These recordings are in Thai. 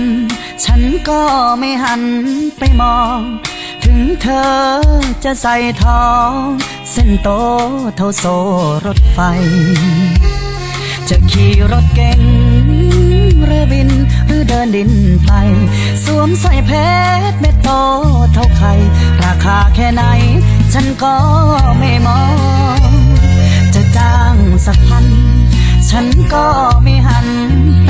น ฉันก็ไม่หันไปมอง ถึงเธอจะใส่ทอง เส้นโตเท่าโซรถไฟ จะขี่รถเก๋งหรือบินหรือเดินดินไป สวมใส่เพชรเม็ดโตเท่าไข่ราคาแค่ไหน ฉันก็ไม่มอง จะจ้างสักพัน ฉันก็ไม่หันไป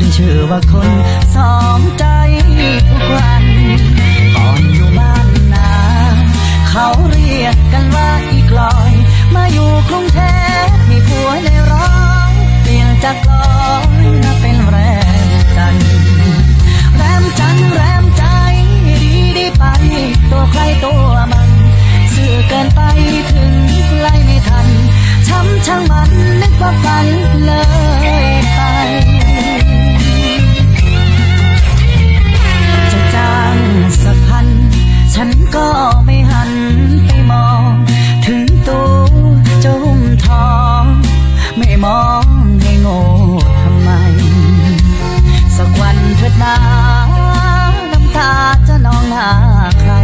ขึ้นชื่อว่าคนสองใจทุกวันก่อนอยู่บ้านนาเขาเรียกกันว่าอีกลอย มาอยู่กรุงเทพมีผัวในร้อยเปลี่ยนจากลอยมาเป็นแรมจันทร์แรมจันทร์แรมใจดีดีไป ตัวใครตัวมันสื่อเกินไปถึงไล่ไม่ทันช้ำช่างมันนึกว่าฝันเลย ร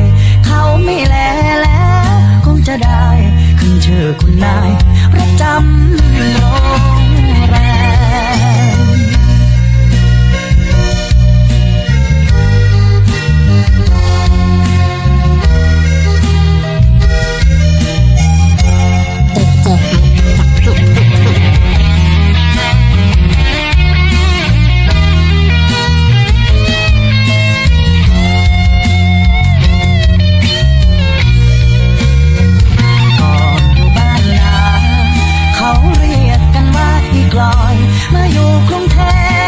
เขาไม่แลแล้วคงจะได้ขึ้นชื่อคุณนายประจำโลก มาอยู่กรุงเท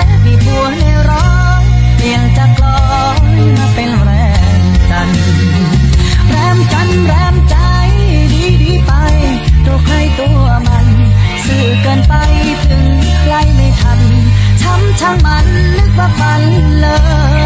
พมีผัวในร้อยเปลี่ยนจากลอยมาเป็นแรมจันแรมจันแรมใจดีดีไปตัวใครตัวมันสื่อเกินไปถึงใครไม่ทันช้ำช่างมันนึกว่าฝันเลย